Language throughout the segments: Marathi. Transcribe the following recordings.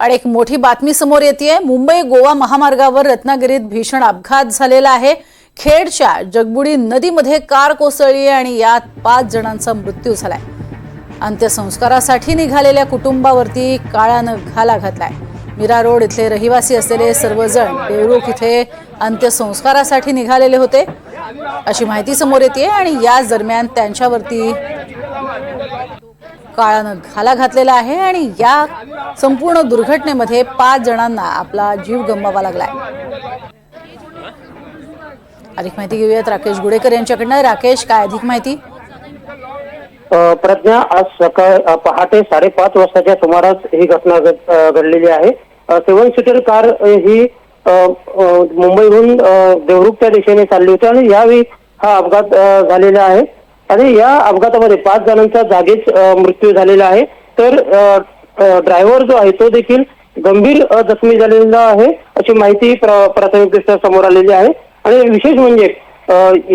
आणि एक मोठी बातमी समोर येते मुंबई गोवा महामार्गावर रत्नागिरीत भीषण अपघात झालेला आहे. खेडच्या जगबुडी नदीमध्ये कार कोसळली आणि यात पाच जणांचा मृत्यू झालाय. अंत्यसंस्कारासाठी निघालेल्या कुटुंबावरती काळानं घाला घातलाय. मीरा रोड इथले रहिवासी असलेले सर्वजण देवरुख इथे अंत्यसंस्कारासाठी निघालेले होते. अशी माहिती समोर येते आणि याच दरम्यान त्यांच्यावरती काळानं घाला घातलेला आहे आणि या संपूर्ण दुर्घटनेमध्ये पाच जणांना आपला जीव गमवावा लागलाय. अधिक माहिती घेऊयात राकेश गुडेकर यांच्याकडनं. राकेश काय अधिक माहिती? प्रज्ञा आज सकाळ पहाटे साडेपाच वाजताच्या सुमारास ही घटना घडलेली आहे. सेवन सीटर कार ही मुंबईहून देवरुखच्या दिशेने चालली होती आणि यावेळी हा अपघात झालेला आहे. आणि या अपघातामध्ये पाच जणांचा जागीच मृत्यू झालेला आहे. तर ड्रायव्हर जो आहे तो देखील गंभीर जखमी झालेला आहे अशी माहिती प्राथमिकदृष्ट्या समोर आलेली आहे. आणि विशेष म्हणजे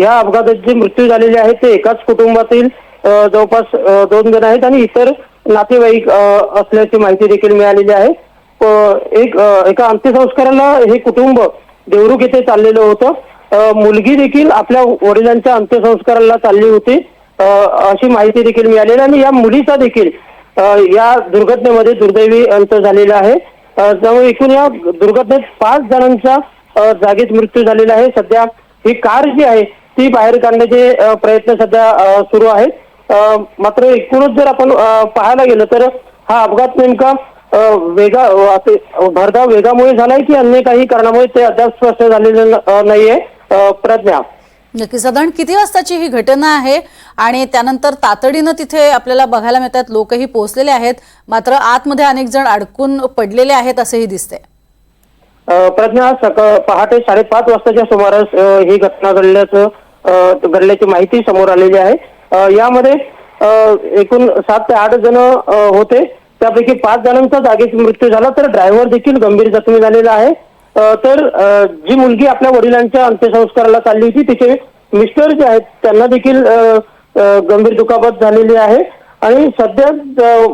या अपघातात जे मृत्यू झालेले आहेत ते एकाच कुटुंबातील जवळपास दोन जण आहेत आणि इतर नातेवाईक असल्याची माहिती देखील मिळालेली आहे. एक एका अंत्यसंस्काराला हे कुटुंब देवरुख येथे चाललेलं होतं. मुलगी देखील आपल्या वडिलांच्या अंत्यसंस्काराला चालली होती. अशी माहिती देखील मिळालेली आणि या मुलीचा देखील या दुर्घटनेमध्ये दुर्दैवी अंत झालेला आहे. त्यामुळे एकूण या दुर्घटनेत पाच जणांचा जागीच मृत्यू झालेला आहे. सध्या ही कार जी आहे ती बाहेर काढण्याचे प्रयत्न सध्या सुरू आहेत. मात्र एकूणच जर आपण पाहायला गेलं तर हा अपघात नेमका वेगा भरधाव वेगामुळे झालाय की अन्य काही कारणामुळे ते अद्याप स्पष्ट झालेलं नाहीये. प्रज्ञा. नक्की साधारण किती वाजताची ही घटना आहे? आणि त्यानंतर तातडीनं तिथे आपल्याला बघायला मिळतात लोकही पोहोचलेले आहेत. मात्र आतमध्ये अनेक जण अडकून पडलेले आहेत असंही दिसते प्रज्ञा सकाळ पहाटे साडेपाच वाजताच्या सुमारास ही घटना घडल्याचं घडल्याची माहिती समोर आलेली आहे. यामध्ये एकूण सात ते आठ जण होते. त्यापैकी पाच जणांचा जागीच मृत्यू झाला तर ड्रायव्हर देखील गंभीर जखमी झालेला आहे. तर जी मुलगी आपल्या वडिलांच्या अंत्यसंस्काराला चालली होती तिचे मिस्टर जे आहेत त्यांना देखील गंभीर दुखापत झालेली आहे. आणि सध्या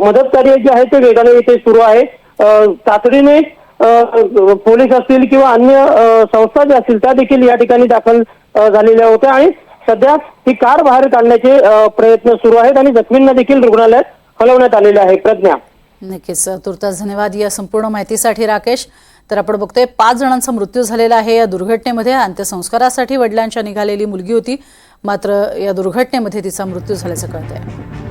मदत कार्य जे आहे ते वेगाने इथे सुरू आहे. तातडीने पोलीस असतील किंवा अन्य संस्था ज्या असतील त्या देखील या ठिकाणी दाखल झालेल्या होत्या. आणि सध्या ही कार बाहेर काढण्याचे प्रयत्न सुरू आहेत आणि जखमींना देखील रुग्णालयात हलवण्यात आलेले आहे. प्रज्ञा. नक्कीच. तुर्तास धन्यवाद या संपूर्ण माहितीसाठी राकेश. तर आपण बघतोय पाच जणांचा मृत्यू झालेला आहे या दुर्घटनेमध्ये. अंत्यसंस्कारासाठी वडिलांच्या निघालेली मुलगी होती. मात्र या दुर्घटनेमध्ये तिचा मृत्यू झाल्याचं कळतंय.